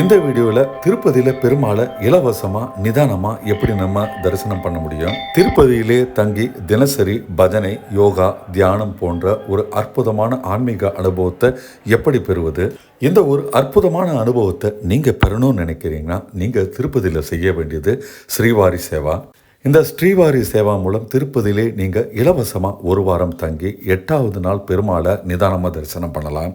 இந்த வீடியோவில் திருப்பதியில் பெருமாளை இலவசமாக நிதானமாக எப்படி நம்ம தரிசனம் பண்ண முடியும்? திருப்பதியிலே தங்கி தினசரி பஜனை யோகா தியானம் போன்ற ஒரு அற்புதமான ஆன்மீக அனுபவத்தை எப்படி பெறுவது? இந்த ஒரு அற்புதமான அனுபவத்தை நீங்கள் பெறணும்னு நினைக்கிறீங்கன்னா நீங்கள் திருப்பதியில் செய்ய வேண்டியது ஸ்ரீவாரி சேவா. இந்த ஸ்ரீவாரி சேவா மூலம் திருப்பதியிலே நீங்கள் இலவசமாக ஒரு வாரம் தங்கி எட்டாவது நாள் பெருமாளை நிதானமாக தரிசனம் பண்ணலாம்.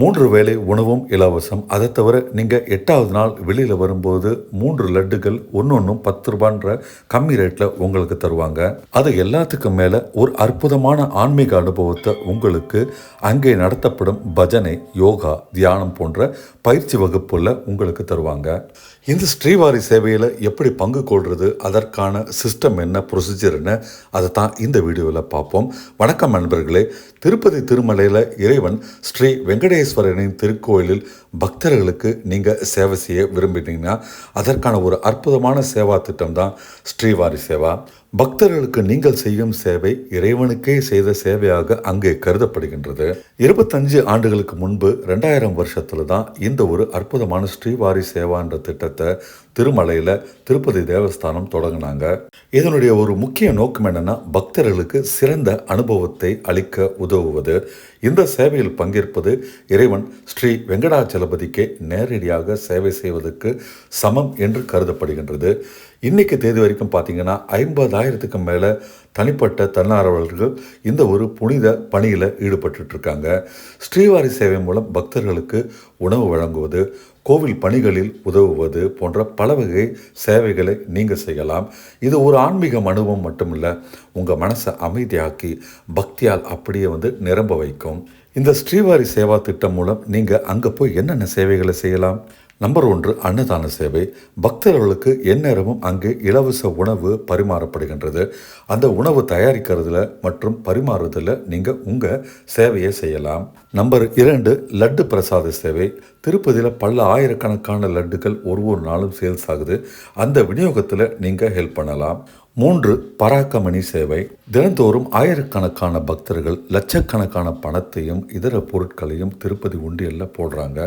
மூன்று வேளை உணவும் இலவசம். அதை தவிர நீங்கள் எட்டாவது நாள் வெளியில் வரும்போது மூன்று லட்டுகள் ஒன்று ஒன்றும் பத்து ரூபான்ற கம்மி ரேட்டில் உங்களுக்கு தருவாங்க. அது எல்லாத்துக்கும் மேலே ஒரு அற்புதமான ஆன்மீக அனுபவத்தை உங்களுக்கு அங்கே நடத்தப்படும் பஜனை யோகா தியானம் போன்ற பயிற்சி வகுப்புல உங்களுக்கு தருவாங்க. இந்த ஸ்ரீவாரி சேவையில் எப்படி பங்கு கொள்வது அதற்கான சிஸ்டம் என்ன ப்ரொசீஜர் என்ன அதை தான் இந்த வீடியோவில் பார்ப்போம். வணக்கம் நண்பர்களே. திருப்பதி திருமலையில் இறைவன் ஸ்ரீ வெங்கடேஸ்வரனின் திருக்கோயிலில் பக்தர்களுக்கு நீங்கள் சேவை செய்ய விரும்பினீங்கன்னா அதற்கான ஒரு அற்புதமான சேவா திட்டம் தான் ஸ்ரீவாரி சேவா. பக்தர்களுக்கு நீங்கள் செய்யும் சேவை இறைவனுக்கே செய்த சேவையாக அங்கே கருதப்படுகின்றது. இருபத்தஞ்சு ஆண்டுகளுக்கு முன்பு ரெண்டாயிரம் வருஷத்துல தான் இந்த ஒரு அற்புதமான ஸ்ரீவாரி சேவான்ற திட்டத்தை திருமலையில் திருப்பதி தேவஸ்தானம் தொடங்கினாங்க. இதனுடைய ஒரு முக்கிய நோக்கம் என்னன்னா பக்தர்களுக்கு சிறந்த அனுபவத்தை அளிக்க உதவுவது. இந்த சேவையில் பங்கேற்பது இறைவன் ஸ்ரீ வெங்கடாச்சலபதிக்கே நேரடியாக சேவை செய்வதற்கு சமம் என்று கருதப்படுகின்றது. இன்றைக்கு தேதி வரைக்கும் பார்த்தீங்கன்னா ஐம்பதாயிரத்துக்கும் மேலே தனிப்பட்ட தன்னார்வலர்கள் இந்த ஒரு புனித பணியில் ஈடுபட்டுருக்காங்க ஸ்ரீவாரி சேவை மூலம் பக்தர்களுக்கு உணவு வழங்குவது கோவில் பணிகளில் உதவுவது போன்ற பல வகை சேவைகளை நீங்கள் செய்யலாம். இது ஒரு ஆன்மீக அனுபவம் மட்டுமில்ல உங்கள் மனசை அமைதியாக்கி பக்தியால் அப்படியே வந்து நிரம்ப வைக்கும். இந்த ஸ்ரீவாரி சேவா திட்டம் மூலம் நீங்கள் அங்கே போய் என்னென்ன சேவைகளை செய்யலாம்? நம்பர் ஒன்று அன்னதான சேவை. பக்தர்களுக்கு எந்நேரமும் அங்கே இலவச உணவு பரிமாறப்படுகின்றது. அந்த உணவு தயாரிக்கிறதுல மற்றும் பரிமாறுறதுல நீங்கள் உங்கள் சேவையை செய்யலாம். நம்பர் இரண்டு லட்டு பிரசாத சேவை. திருப்பதியில் பல ஆயிரக்கணக்கான லட்டுகள் ஒரு ஒரு நாளும் சேல்ஸ் ஆகுது. அந்த விநியோகத்தில் நீங்கள் ஹெல்ப் பண்ணலாம். மூன்று பராக்கமணி சேவை. தினந்தோறும் ஆயிரக்கணக்கான பக்தர்கள் லட்சக்கணக்கான பணத்தையும் இதர பொருட்களையும் திருப்பதி உண்டியலில் போடுறாங்க.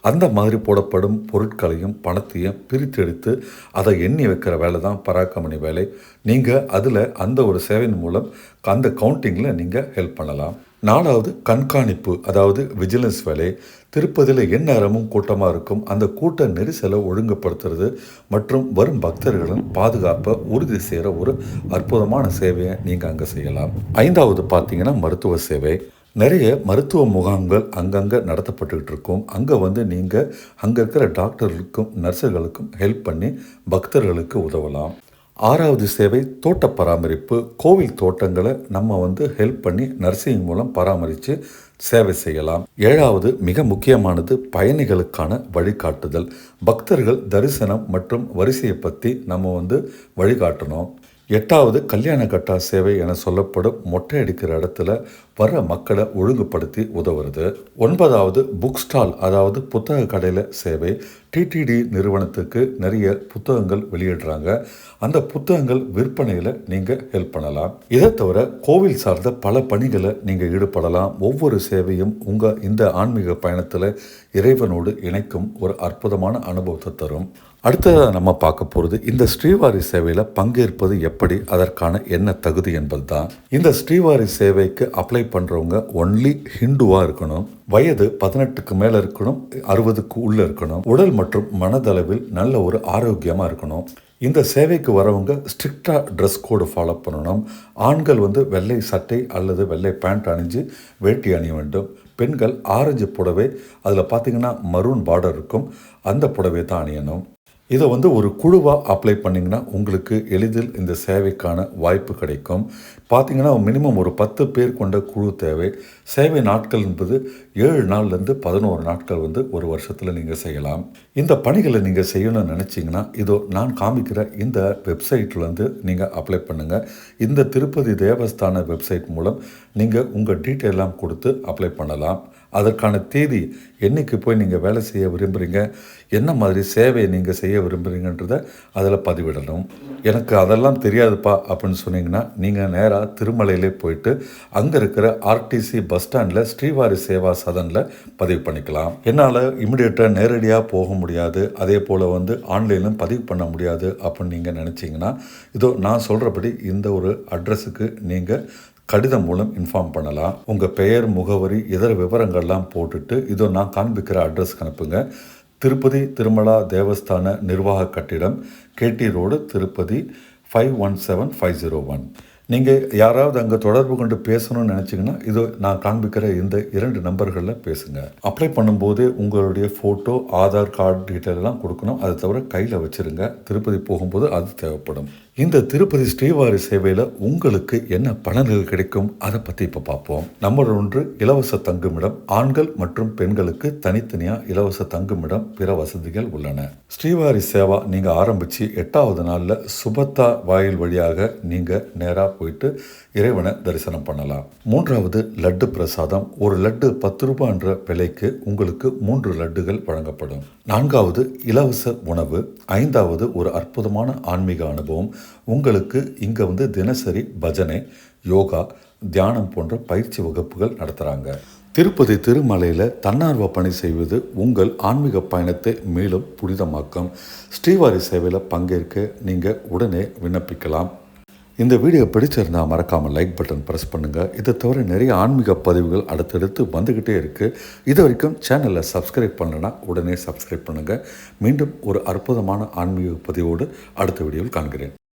அந்த மாதிரி போடப்படும் பொருட்களையும் பணத்தையும் பிரித்தெடுத்து அதை எண்ணி வைக்கிற வேலை தான் பராக்கமணி வேலை. நீங்கள் அதில் அந்த ஒரு சேவையின் மூலம் அந்த கவுண்டிங்கில் நீங்கள் ஹெல்ப் பண்ணலாம். நாலாவது கண்காணிப்பு அதாவது விஜிலன்ஸ் வேலை. திருப்பதியில் எந்நேரமும் கூட்டமாக இருக்கும். அந்த கூட்ட நெரிசலை ஒழுங்குபடுத்துறது மற்றும் வரும் பக்தர்களின் பாதுகாப்பை உறுதி செய்கிற ஒரு அற்புதமான சேவையை நீங்கள் அங்கே செய்யலாம். ஐந்தாவது பார்த்தீங்கன்னா மருத்துவ சேவை. நிறைய மருத்துவ முகாம்கள் அங்கங்கே நடத்தப்பட்டுக்கிட்டு இருக்கும். அங்கே வந்து நீங்கள் அங்கே இருக்கிற டாக்டர்களுக்கும் நர்ஸுகளுக்கும் ஹெல்ப் பண்ணி பக்தர்களுக்கு உதவலாம். ஆறாவது சேவை தோட்ட பராமரிப்பு. கோவில் தோட்டங்களை நம்ம வந்து ஹெல்ப் பண்ணி நர்சிங் மூலம் பராமரித்து சேவை செய்யலாம். ஏழாவது மிக முக்கியமானது பயணிகளுக்கான வழிகாட்டுதல். பக்தர்கள் தரிசனம் மற்றும் வரிசையை பற்றி நம்ம வந்து வழிகாட்டணும். எட்டாவது கல்யாண கட்டா சேவை என சொல்லப்படும் மொட்டை அடிக்கிற இடத்துல வர மக்களை ஒழுங்குபடுத்தி உதவுறது. ஒன்பதாவது புக் ஸ்டால் அதாவது புத்தக கடையில் சேவை. டிடிடி நிறுவனத்துக்கு நிறைய புத்தகங்கள் வெளியிடுறாங்க. அந்த புத்தகங்கள் விற்பனையில் நீங்கள் ஹெல்ப் பண்ணலாம். இதை தவிர கோவில் சார்ந்த பல பணிகளை நீங்கள் ஈடுபடலாம். ஒவ்வொரு சேவையும் உங்கள் இந்த ஆன்மீக பயணத்தில் இறைவனோடு இணைக்கும் ஒரு அற்புதமான அனுபவத்தை தரும். அடுத்ததாக நம்ம பார்க்க போகிறது இந்த ஸ்ரீவாரி சேவையில் பங்கேற்பது எப்படி? அதற்கான என்ன தகுதி என்பது தான் இந்த ஸ்ரீவாரி சேவைக்கு அப்ளை பண்ணுறவங்க ஒன்லி ஹிந்துவாக இருக்கணும். வயது பதினெட்டுக்கு மேலே இருக்கணும் அறுபதுக்கு உள்ளே இருக்கணும். உடல் மற்றும் மனதளவில் நல்ல ஒரு ஆரோக்கியமாக இருக்கணும். இந்த சேவைக்கு வரவங்க ஸ்ட்ரிக்டாக ட்ரெஸ் கோடு ஃபாலோ பண்ணணும். ஆண்கள் வந்து வெள்ளை சட்டை அல்லது வெள்ளை பேண்ட் அணிஞ்சு வேட்டி அணிய வேண்டும். பெண்கள் ஆரஞ்சு புடவை அதில் பார்த்தீங்கன்னா மரூன் பார்டர் இருக்கும். அந்த புடவை தான் அணியணும். இதை வந்து ஒரு குழுவாக அப்ளை பண்ணிங்கன்னா உங்களுக்கு எளிதில் இந்த சேவைக்கான வாய்ப்பு கிடைக்கும். பார்த்தீங்கன்னா மினிமம் ஒரு பத்து பேர் கொண்ட குழு தேவை. சேவை நாட்கள் என்பது ஏழு நாள்லேருந்து பதினோரு நாட்கள் வந்து ஒரு வருஷத்தில் நீங்கள் செய்யலாம். இந்த பணிகளை நீங்கள் செய்யணும்னு நினச்சிங்கன்னா இதோ நான் காமிக்கிற இந்த வெப்சைட்லேருந்து நீங்கள் அப்ளை பண்ணுங்கள் இந்த திருப்பதி தேவஸ்தான வெப்சைட் மூலம் நீங்கள் உங்கள் டீட்டெயிலாம் கொடுத்து அப்ளை பண்ணலாம். அதற்கான தேதி என்னைக்கு போய் நீங்கள் வேலை செய்ய விரும்புகிறீங்க என்ன மாதிரி சேவையை நீங்கள் செய்ய விரும்புகிறீங்கன்றத அதில் பதிவிடணும். எனக்கு அதெல்லாம் தெரியாதுப்பா அப்படின்னு சொன்னீங்கன்னா நீங்கள் நேராக திருமலையிலே போயிட்டு அங்கே இருக்கிற ஆர்டிசி பஸ் ஸ்டாண்டில் ஸ்ரீவாரி சேவா சதனில் பதிவு பண்ணிக்கலாம். என்னால் இமிடியேட்டாக நேரடியாக போக முடியாது. அதே போல் வந்து ஆன்லைனிலும் பதிவு பண்ண முடியாது அப்படின்னு நீங்கள் நினச்சிங்கன்னா இதோ நான் சொல்கிறபடி இந்த ஒரு அட்ரஸுக்கு நீங்கள் கடிதம் மூலம் இன்ஃபார்ம் பண்ணலாம். உங்கள் பெயர் முகவரி இதர விவரங்கள்லாம் போட்டுட்டு இதோ நான் காண்பிக்கிற அட்ரஸ்க்கு அனுப்புங்க. திருப்பதி திருமலா தேவஸ்தான நிர்வாக கட்டிடம் KT road Tirupati five one seven five zero one நீங்கள் யாராவது அங்கே தொடர்பு கொண்டு பேசணும்னு நினச்சிங்கன்னா இது நான் காண்பிக்கிற இந்த இரண்டு நம்பர்களில் பேசுங்க. அப்ளை பண்ணும்போது உங்களுடைய ஃபோட்டோ ஆதார் கார்டு டீட்டெயில் எல்லாம் கொடுக்கணும். அதை தவிர கையில் வச்சுருங்க. திருப்பதி போகும்போது அது தேவைப்படும். இந்த திருப்பதி ஸ்ரீவாரி சேவையில் உங்களுக்கு என்ன பலன்கள் கிடைக்கும்? அதை பற்றி இப்போ பார்ப்போம். நம்பர் ஒன்று இலவச தங்குமிடம். ஆண்கள் மற்றும் பெண்களுக்கு தனித்தனியாக இலவச தங்குமிடம் பிற வசதிகள் உள்ளன. ஸ்ரீவாரி சேவா நீங்கள் ஆரம்பித்து எட்டாவது நாளில் சுபத்தா வாயில் வழியாக நீங்கள் நேராக போயிட்டு இறைவனை தரிசனம் பண்ணலாம். மூன்றாவது லட்டு பிரசாதம். ஒரு லட்டு பத்து ரூபாய் என்ற விலைக்கு உங்களுக்கு மூன்று லட்டுகள் வழங்கப்படும். நான்காவது இலவச உணவு. ஐந்தாவது ஒரு அற்புதமான ஆன்மீக அனுபவம். உங்களுக்கு இங்கே வந்து தினசரி பஜனை யோகா தியானம் போன்ற பயிற்சி வகுப்புகள் நடத்துகிறாங்க திருப்பதி திருமலையில் தன்னார்வ பணி செய்வது உங்கள் ஆன்மீக பயணத்தை மேலும் புனிதமாக்கும். ஸ்ரீவாரி சேவையில் பங்கேற்க நீங்கள் உடனே விண்ணப்பிக்கலாம். இந்த வீடியோ பிடிச்சிருந்தா மறக்காமல் லைக் பட்டன் ப்ரெஸ் பண்ணுங்கள் இதை தவிர நிறைய ஆன்மீக பதிவுகள் அடுத்தடுத்து வந்துக்கிட்டே இருக்குது இது வரைக்கும் சேனலை சப்ஸ்கிரைப் பண்ணலைன்னா உடனே சப்ஸ்கிரைப் பண்ணுங்கள் மீண்டும் ஒரு அற்புதமான ஆன்மீக பதிவோடு அடுத்த வீடியோவில் காண்கிறேன்.